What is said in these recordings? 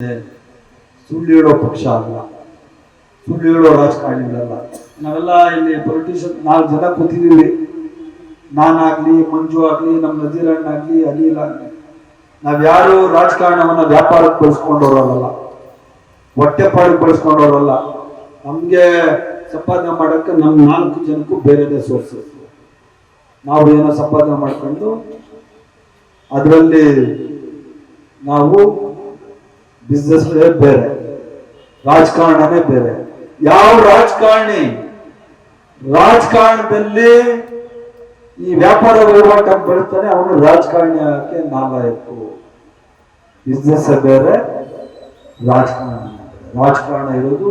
ಸುಳ್ಳು ಹೇಳೋ ಪಕ್ಷ ಅಲ್ಲ. ಸುಳ್ಳು ಹೇಳೋ ರಾಜಕಾರಣಿಗಳಲ್ಲ. ನಾವೆಲ್ಲ ಇಲ್ಲಿ ಪೊಲಿಟಿಷಿಯನ್ ನಾಲ್ಕು ಜನ ಕೂತಿದ್ದೀವಿ. ನಾನಾಗ್ಲಿ, ಮಂಜು ಆಗ್ಲಿ, ನಮ್ಮ ನಜೀರಣ್ಣ ಆಗ್ಲಿ, ಅನಿಲ್ ಆಗ್ಲಿ. ನಾವ್ಯಾರು ರಾಜಕಾರಣವನ್ನ ವ್ಯಾಪಾರಕ್ಕೆ ಬಳಸ್ಕೊಂಡವ್ರಲ್ಲ. ಹೊಟ್ಟೆಪಾಡಿಗೆ ಬಳಸ್ಕೊಂಡವ್ರಲ್ಲ. ನಮಗೆ ಸಂಪಾದನೆ ಮಾಡಕ್ಕೆ ನಮ್ಮ ನಾಲ್ಕು ಜನಕ್ಕೂ ಬೇರೆದೇ ಸೋರ್ಸ್ ನಾವು ಏನೋ ಸಂಪಾದನೆ ಮಾಡ್ಕೊಂಡು, ಅದರಲ್ಲಿ ನಾವು ಬಿಸ್ನೆಸ್ ಬೇರೆ. ರಾಜಕಾರಣನೇ ಬೇರೆ. ಯಾವ ರಾಜಕಾರಣಿ? ರಾಜಕಾರಣದಲ್ಲಿ ಈ ವ್ಯಾಪಾರ ವಹಿವಾಟ ಬರುತ್ತಾನೆ, ಅವನು ರಾಜಕಾರಣಿ ಆಗಕ್ಕೆ ನಾಲಾಯಕು ಬಿಸ್ನೆಸ್ ಬೇರೆ, ರಾಜಕಾರಣ. ರಾಜಕಾರಣ ಇರೋದು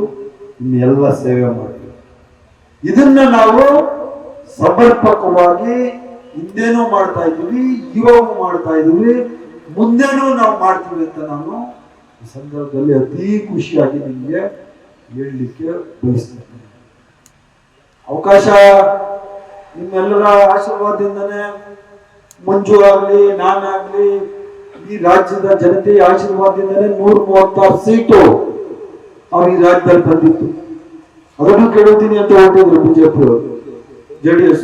ಇನ್ನೆಲ್ಲ ಸೇವೆ ಮಾಡಿ ಇದನ್ನ ನಾವು ಸಮರ್ಪಕವಾಗಿ ಹಿಂದೇನೂ ಮಾಡ್ತಾ ಇದ್ವಿ ಇವಾಗ ಮಾಡ್ತಾ ಇದ್ವಿ ಮುಂದೇನೂ ನಾವು ಮಾಡ್ತೀವಿ ಅಂತ ನಾನು ಈ ಸಂದರ್ಭದಲ್ಲಿ ಅತಿ ಖುಷಿಯಾಗಿ ನಿಮಗೆ ಹೇಳಲಿಕ್ಕೆ ಬಯಸ್ತೇನೆ. ಅವಕಾಶ ನಿಮ್ಮೆಲ್ಲರ ಆಶೀರ್ವಾದದಿಂದನೇ ಮಂಜು ಆಗ್ಲಿ ನಾನಾಗ್ಲಿ ಈ ರಾಜ್ಯದ ಜನತೆಯ ಆಶೀರ್ವಾದದಿಂದನೇ ನೂರ ಮೂವತ್ತಾರು ಸೀಟು ಅವ್ರು ಈ ರಾಜ್ಯದಲ್ಲಿ ಬಂದಿತ್ತು ಅದನ್ನು ಕೇಳುತ್ತೀನಿ ಅಂತ ಹೊರಟಿದ್ರು BJP J D S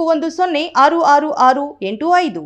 ನಾಲ್ಕು ಒಂದು ಸೊನ್ನೆ ಆರು ಆರು ಆರು ಎಂಟು ಐದು.